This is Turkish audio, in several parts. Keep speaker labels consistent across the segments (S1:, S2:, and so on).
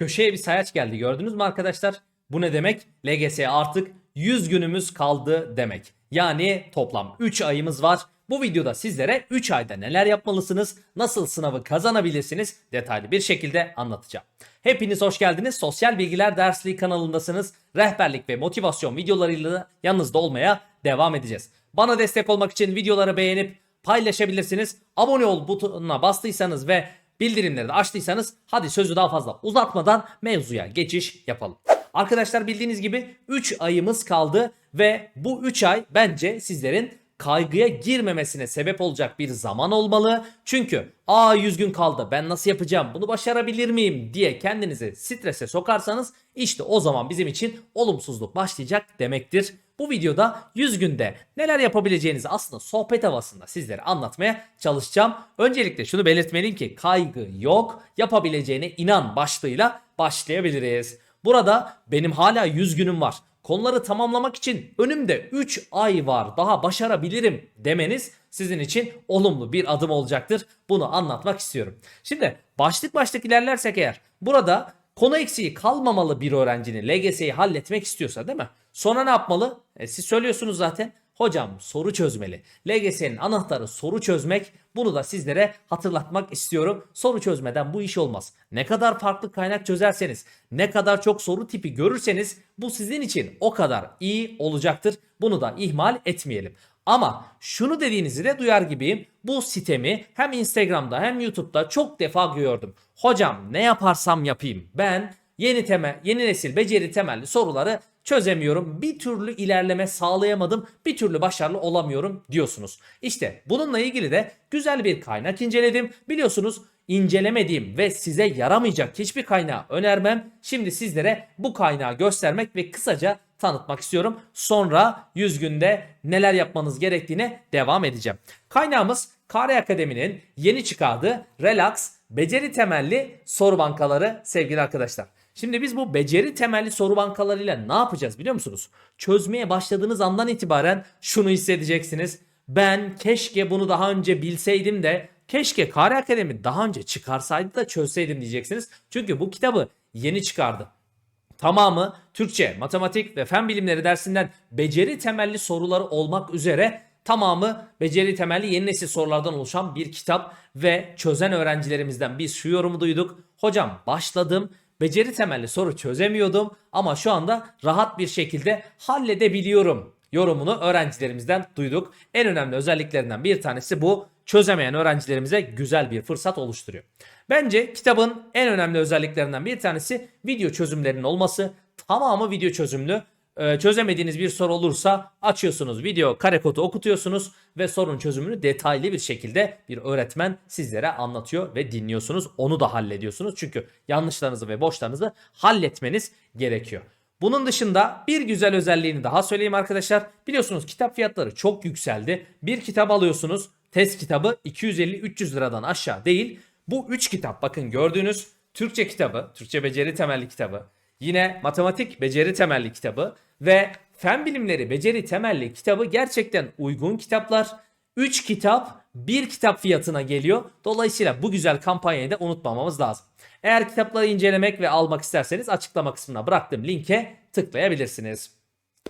S1: Köşeye bir sayaç geldi gördünüz mü arkadaşlar? Bu ne demek? LGS'ye artık 100 günümüz kaldı demek. Yani toplam 3 ayımız var. Bu videoda sizlere 3 ayda neler yapmalısınız, nasıl sınavı kazanabilirsiniz detaylı bir şekilde anlatacağım. Hepiniz hoş geldiniz. Sosyal Bilgiler Dersliği kanalındasınız. Rehberlik ve motivasyon videolarıyla da yanınızda olmaya devam edeceğiz. Bana destek olmak için videoları beğenip paylaşabilirsiniz. Abone ol butonuna bastıysanız ve bildirimleri de açtıysanız hadi sözü daha fazla uzatmadan mevzuya geçiş yapalım. Arkadaşlar bildiğiniz gibi 3 ayımız kaldı ve bu 3 ay bence sizlerin kaygıya girmemesine sebep olacak bir zaman olmalı. Çünkü aa 100 gün kaldı ben nasıl yapacağım bunu başarabilir miyim diye kendinizi strese sokarsanız işte o zaman bizim için olumsuzluk başlayacak demektir. Bu videoda 100 günde neler yapabileceğinizi aslında sohbet havasında sizlere anlatmaya çalışacağım. Öncelikle şunu belirtmeliyim ki kaygı yok yapabileceğine inan başlığıyla başlayabiliriz. Burada benim hala 100 günüm var. Konuları tamamlamak için önümde 3 ay var daha başarabilirim demeniz sizin için olumlu bir adım olacaktır. Bunu anlatmak istiyorum. Şimdi başlık başlık ilerlersek eğer burada konu eksiği kalmamalı bir öğrencinin LGS'yi halletmek istiyorsa değil mi? Sonra ne yapmalı? E, siz söylüyorsunuz zaten. Hocam soru çözmeli. LGS'nin anahtarı soru çözmek. Bunu da sizlere hatırlatmak istiyorum. Soru çözmeden bu iş olmaz. Ne kadar farklı kaynak çözerseniz, ne kadar çok soru tipi görürseniz bu sizin için o kadar iyi olacaktır. Bunu da ihmal etmeyelim. Ama şunu dediğinizi de duyar gibiyim. Bu sitemi hem Instagram'da hem YouTube'da çok defa gördüm. Hocam ne yaparsam yapayım ben yeni temel, yeni nesil beceri temelli soruları çözemiyorum. Bir türlü ilerleme sağlayamadım. Bir türlü başarılı olamıyorum diyorsunuz. İşte bununla ilgili de güzel bir kaynak inceledim. Biliyorsunuz incelemediğim ve size yaramayacak hiçbir kaynağı önermem. Şimdi sizlere bu kaynağı göstermek ve kısaca tanıtmak istiyorum. Sonra 100 günde neler yapmanız gerektiğine devam edeceğim. Kaynağımız Kare Akademi'nin yeni çıkardığı Relax beceri temelli soru bankaları sevgili arkadaşlar. Şimdi biz bu beceri temelli soru bankalarıyla ne yapacağız biliyor musunuz? Çözmeye başladığınız andan itibaren şunu hissedeceksiniz. Ben keşke bunu daha önce bilseydim de keşke Kare Akademi daha önce çıkarsaydı da çözseydim diyeceksiniz. Çünkü bu kitabı yeni çıkardı. Tamamı Türkçe, matematik ve fen bilimleri dersinden beceri temelli soruları olmak üzere tamamı beceri temelli yeni nesil sorulardan oluşan bir kitap ve çözen öğrencilerimizden biz şu yorumu duyduk. Hocam başladım beceri temelli soru çözemiyordum ama şu anda rahat bir şekilde halledebiliyorum yorumunu öğrencilerimizden duyduk. En önemli özelliklerinden bir tanesi bu. Çözemeyen öğrencilerimize güzel bir fırsat oluşturuyor. Bence kitabın en önemli özelliklerinden bir tanesi video çözümlerinin olması. Tamamı video çözümlü. Ee, çözemediğiniz bir soru olursa açıyorsunuz video kare kodu okutuyorsunuz ve sorun çözümünü detaylı bir şekilde bir öğretmen sizlere anlatıyor ve dinliyorsunuz. Onu da hallediyorsunuz. Çünkü yanlışlarınızı ve boşlarınızı halletmeniz gerekiyor. Bunun dışında bir güzel özelliğini daha söyleyeyim arkadaşlar. Biliyorsunuz kitap fiyatları çok yükseldi. Bir kitap alıyorsunuz. Test kitabı 250-300 liradan aşağı değil. Bu 3 kitap bakın gördüğünüz Türkçe kitabı, Türkçe beceri temelli kitabı, yine matematik beceri temelli kitabı ve fen bilimleri beceri temelli kitabı gerçekten uygun kitaplar. 3 kitap 1 kitap fiyatına geliyor. Dolayısıyla bu güzel kampanyayı da unutmamamız lazım. Eğer kitapları incelemek ve almak isterseniz açıklama kısmına bıraktığım linke tıklayabilirsiniz.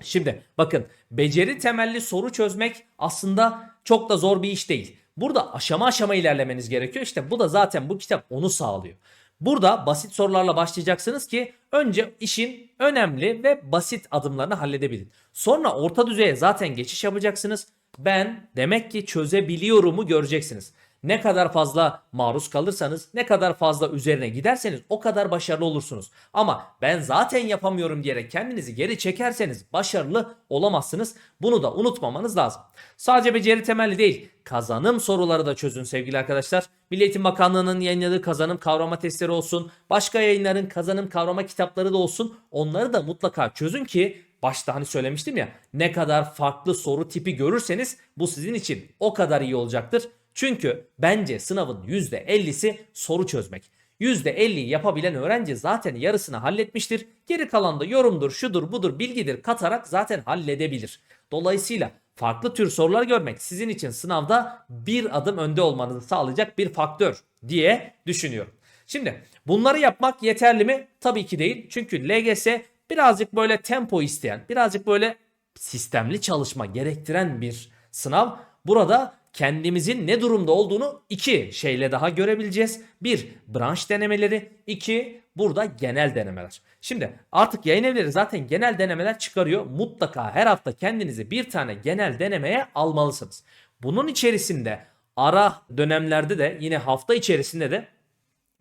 S1: Şimdi bakın beceri temelli soru çözmek aslında çok da zor bir iş değil. Burada aşama aşama ilerlemeniz gerekiyor. İşte bu da zaten bu kitap onu sağlıyor. Burada basit sorularla başlayacaksınız ki önce işin önemli ve basit adımlarını halledebilin. Sonra orta düzeye zaten geçiş yapacaksınız. Ben demek ki çözebiliyorumu göreceksiniz. Ne kadar fazla maruz kalırsanız, ne kadar fazla üzerine giderseniz o kadar başarılı olursunuz. Ama ben zaten yapamıyorum diyerek kendinizi geri çekerseniz başarılı olamazsınız. Bunu da unutmamanız lazım. Sadece beceri temelli değil, kazanım soruları da çözün sevgili arkadaşlar. Milli Eğitim Bakanlığı'nın yayınladığı kazanım kavrama testleri olsun, başka yayınların kazanım kavrama kitapları da olsun. Onları da mutlaka çözün ki başta hani söylemiştim ya ne kadar farklı soru tipi görürseniz bu sizin için o kadar iyi olacaktır. Çünkü bence sınavın %50'si soru çözmek. %50'yi yapabilen öğrenci zaten yarısını halletmiştir. Geri kalan da yorumdur, şudur, budur, bilgidir katarak zaten halledebilir. Dolayısıyla farklı tür sorular görmek sizin için sınavda bir adım önde olmanızı sağlayacak bir faktör diye düşünüyorum. Şimdi bunları yapmak yeterli mi? Tabii ki değil. Çünkü LGS birazcık böyle tempo isteyen, birazcık böyle sistemli çalışma gerektiren bir sınav. Burada kendimizin ne durumda olduğunu iki şeyle daha görebileceğiz. Bir, branş denemeleri. iki burada genel denemeler. Şimdi artık yayın evleri zaten genel denemeler çıkarıyor. Mutlaka her hafta kendinizi bir tane genel denemeye almalısınız. Bunun içerisinde ara dönemlerde de yine hafta içerisinde de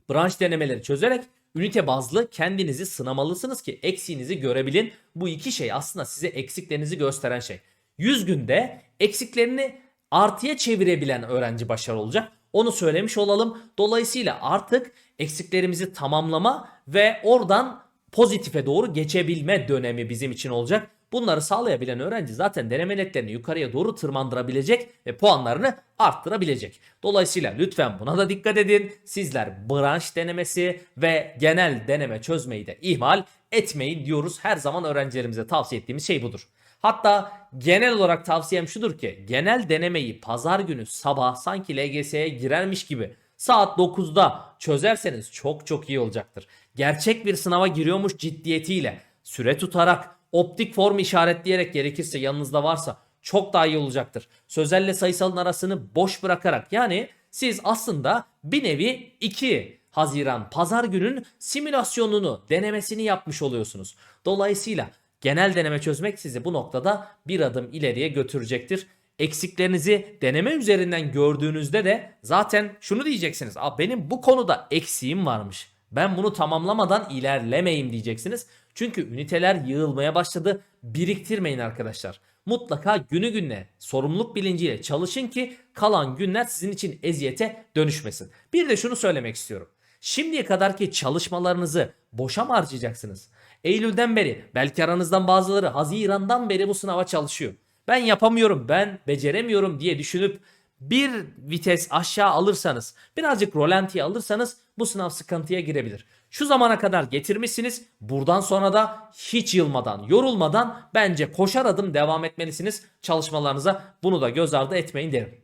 S1: branş denemeleri çözerek ünite bazlı kendinizi sınamalısınız ki eksiğinizi görebilin. Bu iki şey aslında size eksiklerinizi gösteren şey. 100 günde eksiklerini artıya çevirebilen öğrenci başarılı olacak. Onu söylemiş olalım. Dolayısıyla artık eksiklerimizi tamamlama ve oradan pozitife doğru geçebilme dönemi bizim için olacak. Bunları sağlayabilen öğrenci zaten deneme netlerini yukarıya doğru tırmandırabilecek ve puanlarını arttırabilecek. Dolayısıyla lütfen buna da dikkat edin. Sizler branş denemesi ve genel deneme çözmeyi de ihmal etmeyin diyoruz. Her zaman öğrencilerimize tavsiye ettiğimiz şey budur. Hatta genel olarak tavsiyem şudur ki genel denemeyi pazar günü sabah sanki LGS'ye girermiş gibi saat 9'da çözerseniz çok çok iyi olacaktır. Gerçek bir sınava giriyormuş ciddiyetiyle süre tutarak optik form işaretleyerek gerekirse yanınızda varsa çok daha iyi olacaktır. Sözelle sayısalın arasını boş bırakarak yani siz aslında bir nevi 2 Haziran pazar günün simülasyonunu denemesini yapmış oluyorsunuz. Dolayısıyla genel deneme çözmek sizi bu noktada bir adım ileriye götürecektir. Eksiklerinizi deneme üzerinden gördüğünüzde de zaten şunu diyeceksiniz. Aa, benim bu konuda eksiğim varmış. Ben bunu tamamlamadan ilerlemeyeyim diyeceksiniz. Çünkü üniteler yığılmaya başladı. Biriktirmeyin arkadaşlar. Mutlaka günü gününe sorumluluk bilinciyle çalışın ki kalan günler sizin için eziyete dönüşmesin. Bir de şunu söylemek istiyorum. Şimdiye kadarki çalışmalarınızı boşa mı harcayacaksınız? Eylül'den beri belki aranızdan bazıları Haziran'dan beri bu sınava çalışıyor. Ben yapamıyorum, ben beceremiyorum diye düşünüp bir vites aşağı alırsanız, birazcık rolantiye alırsanız bu sınav sıkıntıya girebilir. Şu zamana kadar getirmişsiniz. Buradan sonra da hiç yılmadan, yorulmadan bence koşar adım devam etmelisiniz çalışmalarınıza. Bunu da göz ardı etmeyin derim.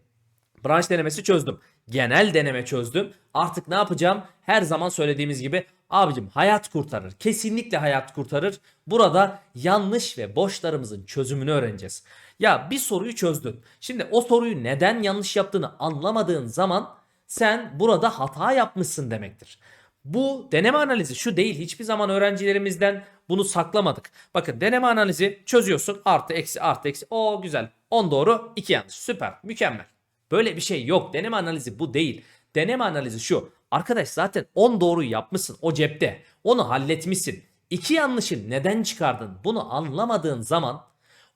S1: Branş denemesi çözdüm. Genel deneme çözdüm. Artık ne yapacağım? Her zaman söylediğimiz gibi abicim hayat kurtarır. Kesinlikle hayat kurtarır. Burada yanlış ve boşlarımızın çözümünü öğreneceğiz. Ya bir soruyu çözdün. Şimdi o soruyu neden yanlış yaptığını anlamadığın zaman sen burada hata yapmışsın demektir. Bu deneme analizi şu değil. Hiçbir zaman öğrencilerimizden bunu saklamadık. Bakın deneme analizi çözüyorsun. Artı eksi artı eksi. O güzel. 10 doğru 2 yanlış. Süper. Mükemmel. Böyle bir şey yok. Deneme analizi bu değil. Deneme analizi şu. Arkadaş zaten 10 doğruyu yapmışsın o cepte. Onu halletmişsin. 2 yanlışı neden çıkardın? Bunu anlamadığın zaman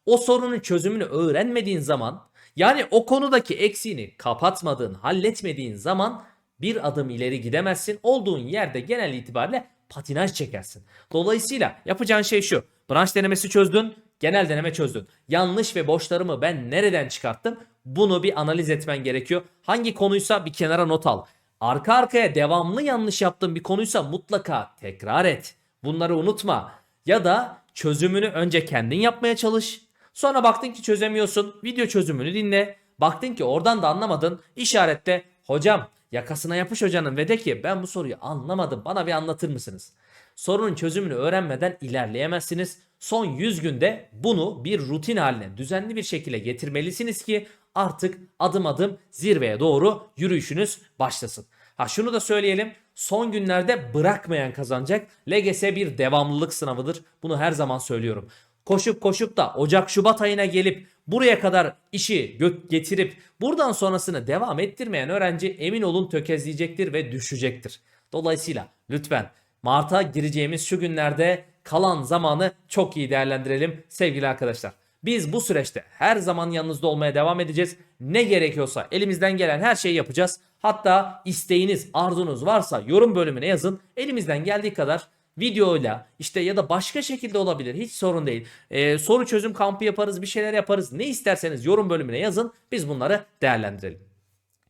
S1: o sorunun çözümünü öğrenmediğin zaman yani o konudaki eksiğini kapatmadığın, halletmediğin zaman bir adım ileri gidemezsin. Olduğun yerde genel itibariyle patinaj çekersin. Dolayısıyla yapacağın şey şu. Branş denemesi çözdün, genel deneme çözdün. Yanlış ve boşlarımı ben nereden çıkarttım? Bunu bir analiz etmen gerekiyor. Hangi konuysa bir kenara not al. Arka arkaya devamlı yanlış yaptığın bir konuysa mutlaka tekrar et. Bunları unutma. Ya da çözümünü önce kendin yapmaya çalış. Sonra baktın ki çözemiyorsun. Video çözümünü dinle. Baktın ki oradan da anlamadın. İşaretle hocam yakasına yapış hocanın ve de ki ben bu soruyu anlamadım bana bir anlatır mısınız? Sorunun çözümünü öğrenmeden ilerleyemezsiniz. Son 100 günde bunu bir rutin haline düzenli bir şekilde getirmelisiniz ki artık adım adım zirveye doğru yürüyüşünüz başlasın. Ha şunu da söyleyelim. Son günlerde bırakmayan kazanacak. LGS bir devamlılık sınavıdır. Bunu her zaman söylüyorum. Koşup koşup da Ocak Şubat ayına gelip buraya kadar işi getirip buradan sonrasını devam ettirmeyen öğrenci emin olun tökezleyecektir ve düşecektir. Dolayısıyla lütfen Mart'a gireceğimiz şu günlerde kalan zamanı çok iyi değerlendirelim sevgili arkadaşlar. Biz bu süreçte her zaman yanınızda olmaya devam edeceğiz. Ne gerekiyorsa elimizden gelen her şeyi yapacağız. Hatta isteğiniz, arzunuz varsa yorum bölümüne yazın. Elimizden geldiği kadar videoyla işte ya da başka şekilde olabilir. Hiç sorun değil. Ee, soru çözüm kampı yaparız, bir şeyler yaparız. Ne isterseniz yorum bölümüne yazın. Biz bunları değerlendirelim.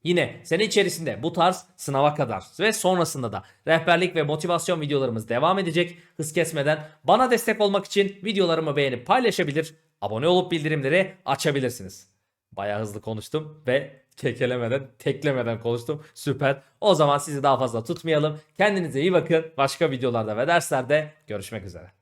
S1: Yine sene içerisinde bu tarz sınava kadar ve sonrasında da rehberlik ve motivasyon videolarımız devam edecek. Hız kesmeden bana destek olmak için videolarımı beğenip paylaşabilir, abone olup bildirimleri açabilirsiniz. Bayağı hızlı konuştum ve kekelemeden, teklemeden konuştum. Süper. O zaman sizi daha fazla tutmayalım. Kendinize iyi bakın. Başka videolarda ve derslerde görüşmek üzere.